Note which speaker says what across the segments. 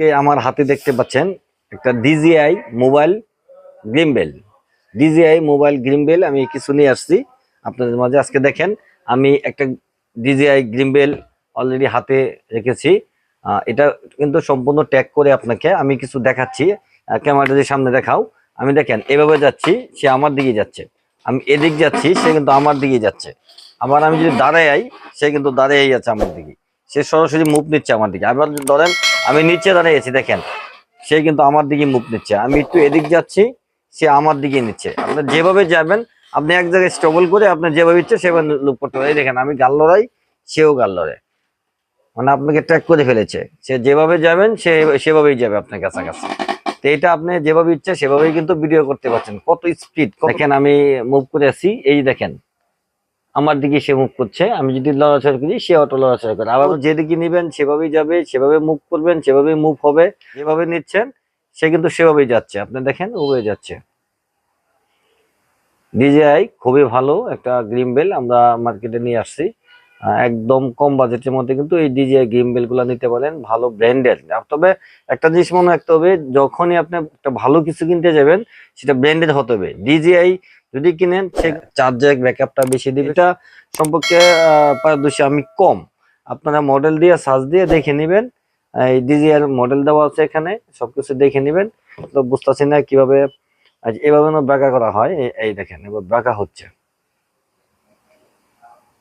Speaker 1: আজকে আমার হাতে দেখতে পাচ্ছেন একটা DJI mobile gimbal DJI mobile gimbal আমি কিছু নিয়ে আসছি। আপনাদের মাঝে আজকে দেখেন, আমি একটা ডিজিআই গ্রিমবেল অলরেডি হাতে রেখেছি। এটা কিন্তু সম্পূর্ণ ট্যাগ করে আপনাকে আমি কিছু দেখাচ্ছি। ক্যামেরাটা যদি সামনে দেখাও, আমি দেখেন, এভাবে যাচ্ছি, সে আমার দিকে যাচ্ছে। আমি এদিক যাচ্ছি, সে কিন্তু আমার দিকে যাচ্ছে। আবার আমি যদি দাঁড়াই আই সে কিন্তু দাঁড়িয়ে যাচ্ছে আমার দিকে। সে সরাসরি মুভ নিচ্ছে আমার দিকে। আবার ধরেন আমি নিচে দাঁড়িয়েছি দেখেন। সে কিন্তু আমার দিকে মুখ নিচ্ছে। আমি একটু এদিক যাচ্ছি, সে আমার দিকে নিচ্ছে। আপনি যেভাবে যাবেন, আপনি এক জায়গায় স্ট্রাগল করে আপনি যেভাবে ইচ্ছে সেভাবে লুক করতে পারেন। দেখেন, আমি গাল লড়াই, সেও গাল লড়ে। মানে আপনাকে ট্র্যাক করে ফেলেছে। সে যেভাবে যাবেন, সে সেভাবেই যাবে আপনার কাছাকাছি। তো এটা আপনি যেভাবে ইচ্ছে সেভাবেই কিন্তু ভিডিও করতে পারছেন। কত স্পিড দেখেন, আমি মুভ করে আসি এই দেখেন আমার দিকে সে মুখ করছে, আমি যদি লড়াচড়া করি, সে অটো লড়াচড়া করে। আবার যেদিকে নিবেন, সেভাবেই যাবে, সেভাবে মুখ করবেন, সেভাবেই মুখ হবে, যেভাবে নিচ্ছেন, সে কিন্তু সেভাবেই যাচ্ছে। আপনি দেখেন উবে যাচ্ছে। ডিজিআই খুবই ভালো একটা গ্রিম বেল, আমরা মার্কেটে নিয়ে আসছি। একদম কম বাজেটের মধ্যে কিন্তু এই ডিজিআই গ্রিম বেলগুলা নিতে পারেন ভালো ব্র্যান্ডেড তবে একটা জিনিস মনে রাখতে হবে যখনই আপনি একটা ভালো কিছু কিনতে যাবেন সেটা ব্র্যান্ডেড হতে হবে। ডিজিআই যদি কিনেন সে চার্জার ব্যাকআপটা বেশি দিবে। এটা সম্পর্কে পারদর্শী আমি কম। আপনারা মডেল দিয়ে সার্চ দিয়ে দেখে নেবেন। এই ডিজিআর মডেল দেওয়া আছে এখানে সবকিছু দেখে নেবেন। তো বুঝতেছি না কীভাবে এভাবে না ব্রাকা করা হয়। এই- দেখেন এবার ব্রাকা হচ্ছে।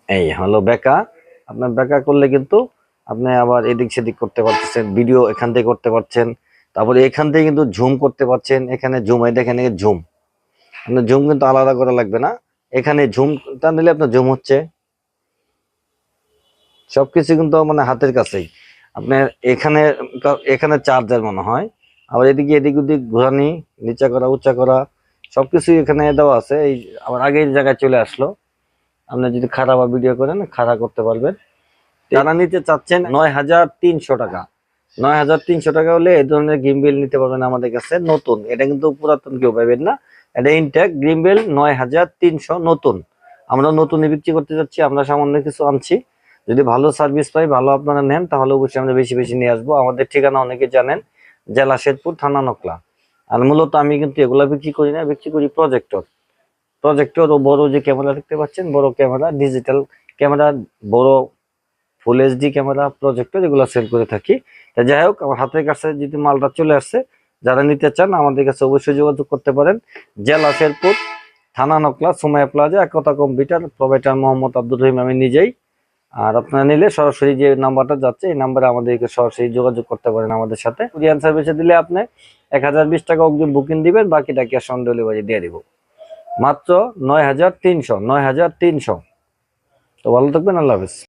Speaker 1: এই হলো বেকা। আপনার বেকা করলে কিন্তু আপনি আবার এদিক সেদিক করতে পারতেছেন, ভিডিও এখান থেকে করতে পারছেন, তারপরে এখান থেকে কিন্তু ঝুম করতে পারছেন, এখানে ঝুম দেখেন ঝুম। আপনার ঝুম কিন্তু আলাদা করা লাগবে না। এখানে ঝুম ঝুমটা নিলে আপনার ঝুম হচ্ছে। সবকিছু কিন্তু মানে হাতের কাছেই। আপনার এখানে এখানে চার্জার মনে হয়। আবার এদিকে এদিক ওদিক ঘোরানি, নিচা করা, উঁচা করা সবকিছু এখানে দেওয়া আছে। এই আবার আগের জায়গায় চলে আসলো। আপনি যদি খারাপ ভিডিও করেন খারাপ করতে পারবেন। যারা নিতে চাচ্ছেন নয় হাজার তিনশো টাকা। নয় হাজার তিনশো টাকা হলে এই ধরনের গ্রিমবেল নিতে পারবেন আমাদের কাছে নতুন। এটা কিন্তু পুরাতন কেউ পাবেন না। এটা ইনটেক গ্রিমবেল নয় হাজার তিনশো নতুন। আমরা নতুন বিক্রি করতে যাচ্ছি, আমরা সামান্য কিছু আনছি। যদি ভালো সার্ভিস পাই, ভালো আপনারা নেন, তাহলে অবশ্যই আমরা বেশি বেশি নিয়ে আসব। আমাদের ঠিকানা অনেকে জানেন, জেলা শেরপুর, থানা নকলা। আর মূলত আমি কিন্তু এগুলা বিক্রি করি না, বিক্রি করি প্রজেক্টর প্রজেক্টর ও বড় যে ক্যামেরা দেখতে পাচ্ছেন, বড় ক্যামেরা ডিজিটাল ক্যামেরা বড় ফুল এইচডি ক্যামেরা প্রজেক্টর এগুলো সেল করে থাকি। তা যাই হোক, আমার হাতের কাছে যদি মালটা চলে আসছে যারা নিতে চান, আমাদের কাছে অবশ্যই যোগাযোগ করতে পারেন। জেলা শেরপুর, থানা Nakla Somaya plaza, Ekta computer, provider Mohammad Abdur Rahim আমি নিজেই। আর আপনারা নিলে সরাসরি যে নাম্বারটা যাচ্ছে, এই নাম্বারে আমাদেরকে সরাসরি যোগাযোগ করতে পারেন আমাদের সাথে। কুরিয়ান সার্ভিসে দিলে আপনি এক হাজার বিশ টাকা অগ্রিম বুকিং দিবেন, বাকিটা ক্যাশ অন ডেলিভারি দিয়ে দিব। মাত্র নয় হাজার তিনশো নয় হাজার তিনশো। তো ভালো থাকবেন আল্লাহ হাফিজ।